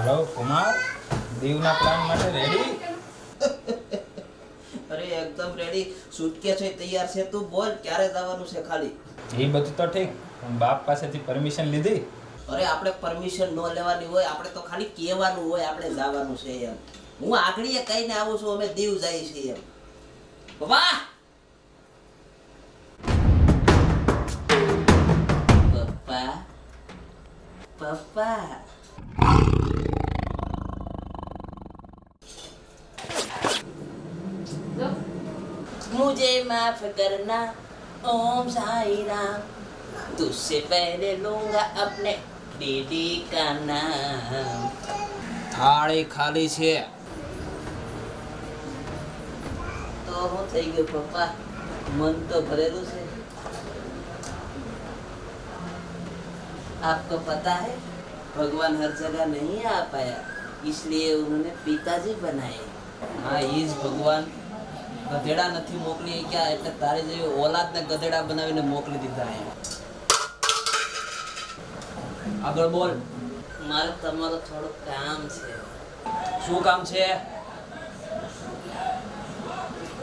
Hello Kumar દીવના plan માટે ready અરે એકદમ રેડી સુટકેસ છે તૈયાર છે તું બોલ ક્યારે જવાનું છે ખાલી? એ બધું તો ઠીક બાપ પાસેથી પરમિશન લીધી? અરે આપણે પરમિશન ન લેવાની હોય આપણે તો ખાલી કહેવાનું હોય આપણે જવાનું છે એમ. હું આગળીએ કહીને આવું છું અમે દીવ જઈએ છીએ એમ. વાહ! પપ્પા પપ્પા माफ करना ओम साई राम तुझसे पहले लूंगा अपने दीदी का नाम થાળી ખાલી છે તો હું થઈ ગયું પપ્પા મન તો ભરેલું છે आपको पता है भगवान हर जगह नहीं आ पाया इसलिए उन्होंने पिताजी बनाए हाँ ये જ ભગવાન ગધેડા નથી મોકલી ગયા એટલે તારી જેવી ઓલાદને ગધેડા બનાવીને મોકલી દીધા એમ. આગળ બોલ. મારે તમારું થોડું કામ છે. શું કામ છે?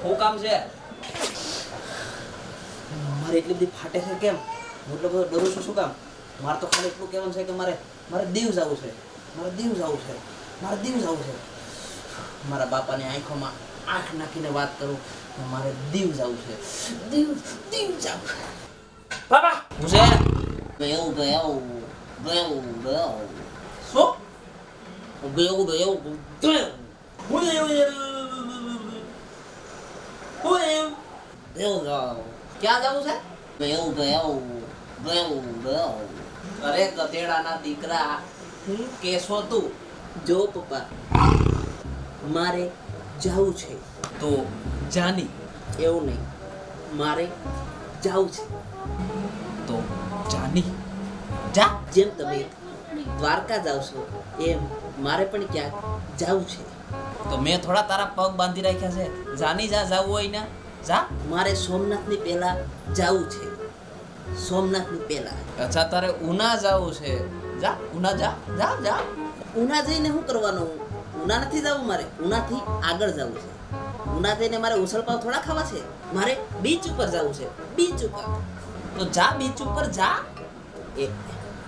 શું કામ છે? મારે એટલી બધી ફાટે છે કેમ? હું એટલો બધો ડરું છું શું કામ? મારે તો ખાલી એટલું કહેવાનું છે કે મારે મારે દીવ જવું છે. મારે દીવ જવું છે. મારે દીવ જવું છે. મારા બાપાની આંખોમાં આંખ નાખીને વાત કરું મારે દીવ જવું છે દીવ દીવ જવું બાબા હું છે ગયો ગયો ગયો ગયો શું ગયો ગયો ગયો હું જાવ ક્યાં જવું છે બેવ બેવ બેવ અરે ગધેડાના દીકરા હું કેસો તું જો પપ્પા મારે જવું છે. તો જાની. એવું નહીં. મારે જવું છે. તો જાની. જા. જેમ તમે દ્વારકા જાવ છો એમ મારે પણ ક્યાંક જવું છે. તો મેં થોડા તારા પગ બાંધી રાખ્યા છે. જાની જા જવું હોય ને. જા. મારે સોમનાથની પહેલા જવું છે. સોમનાથની પહેલા. અચ્છા તારે ઉના જવું છે. જા ઉના જા જા જા. ઉના જઈને શું કરવાનું ઉના નથી જવું મારે ઉનાથી આગળ જવું છે. ઉના થઈને મારે ઉસળપાવ થોડા ખાવા છે? મારે બીચ ઉપર જવું છે. બીચ ઉપર. તો જા બીચ ઉપર જા. એ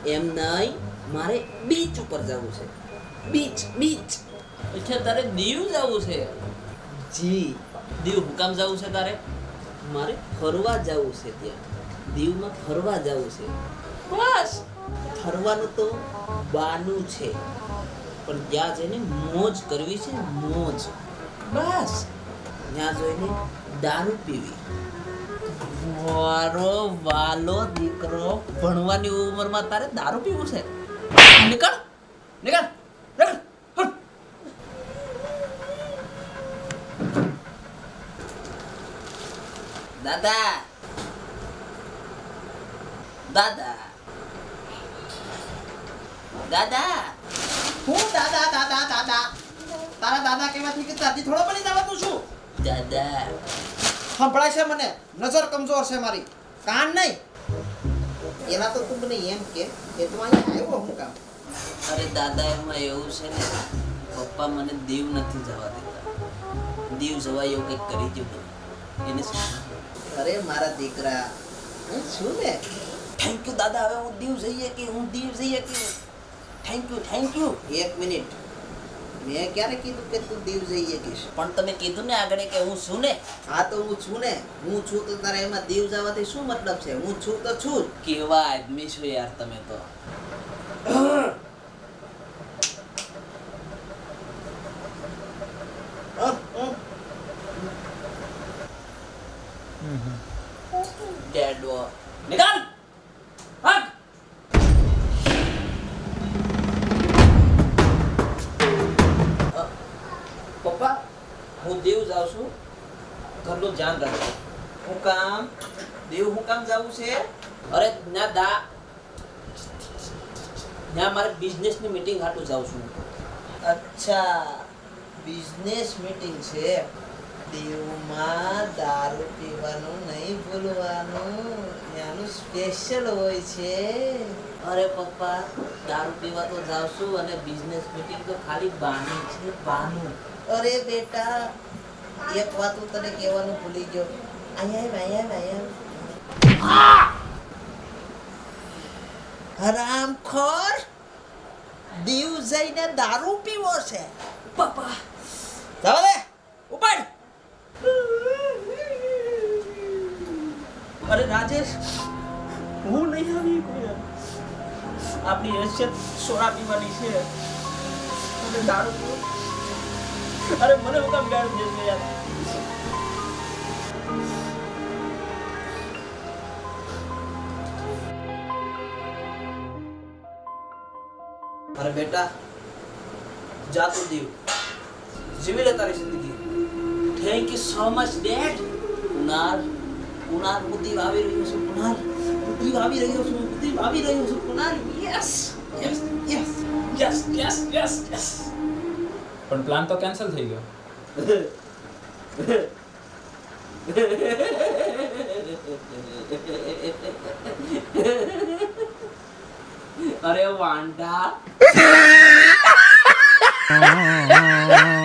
એમ નહીં મારે બીચ ઉપર જવું છે. Beach beach. એટલે તારે દીવ જવું છે. જી. દીવ હું કામ જવું છે તારે? મારે ફરવા જવું છે ત્યાં. દીવમાં ફરવા જવું છે. બસ. ફરવાનું તો બાનું છે. પણ ત્યાં જઈને મોજ કરવી છે મોજ. બસ. ત્યાં જોઈને દારૂ પીવી. મારો વાલો દીકરો ભણવાની ઉંમરમાં તારે દારૂ પીવું છે? નીકળ. નીકળ. દાદા. દાદા. દાદા. હું દાદા દાદા દાદા. તારા દાદા કહેવાથી કે દાદી થોડો બની જવાનું છું. દાદા. સંભળાય છે મને. નજર કમજોર છે મારી. કાન નહીં. એના તો તું મને એમ કે કે તું અહીંયા આવ્યો હું કામ? અરે દાદા એમાં એવું છે ને પપ્પા મને દીવ નથી જવા દેતા. દીવ જવા એવું કંઈક કરી જ એને અરે મારા દીકરા છું ને? થેન્ક યુ દાદા. હવે હું દીવ જઈએ કે હું દીવ જઈએ કે થેન્ક યુ થેન્ક યુ એક મિનિટ મેં ક્યારે કીધું કે તું દીવ જઈએ કહીશ પણ તમે કીધું ને આગળ કે હું છું ને? હા તો હું છું ને. હું છું તો તારે એમાં દીવ જવાથી શું મતલબ છે? હું છું તો છું કેવા આદમી છો યાર તમે તો. ડેડ નિકાલ! હું દીવ છું. ઘરનું ધ્યાન રાખજો. હું કામ, દીવ, હું કામ જાવું છે? અરે, ના, દા. ત્યાં મારે બિઝનેસની મીટિંગ હાટું જાઉં છું. અચ્છા બિઝનેસ મીટિંગ છે દીવમાં દારૂ પીવાનું નહીં ભૂલવાનું. ત્યાંનું સ્પેશિયલ હોય છે. અરે પપ્પા દારૂ પીવા તો જાવશું અને બિઝનેસ મીટિંગ તો ખાલી બાની છે બાનું. અરે બેટા એક વાત હું તને કહેવાનું ભૂલી ગયો. અહીંયા અહીંયા અહીંયા. હરામખોર દીવ જઈને દારૂ પીવો છે. પપ્પા. ચાલે ઉપાડ અરે રાજેશ, હું નહીં આવી આપણી હેસિયત સોડા પીવાની છે. અને દારૂ અરે, મને હું કામ ગાળ દે યાર. અરે બેટા, જા તું દીવ. જીવી લે તારી જિંદગી. Thank you so much dad Kunal Kunal બુદ્ધિ વાવી રહ્યો છું કુનાલ બુદ્ધિ વાવી રહ્યો છું બુદ્ધિ વાવી રહ્યો છું Kunal yes yes yes yes yes yes yes પણ પ્લાન તો કેન્સલ થઈ ગયો. અરે વાંડા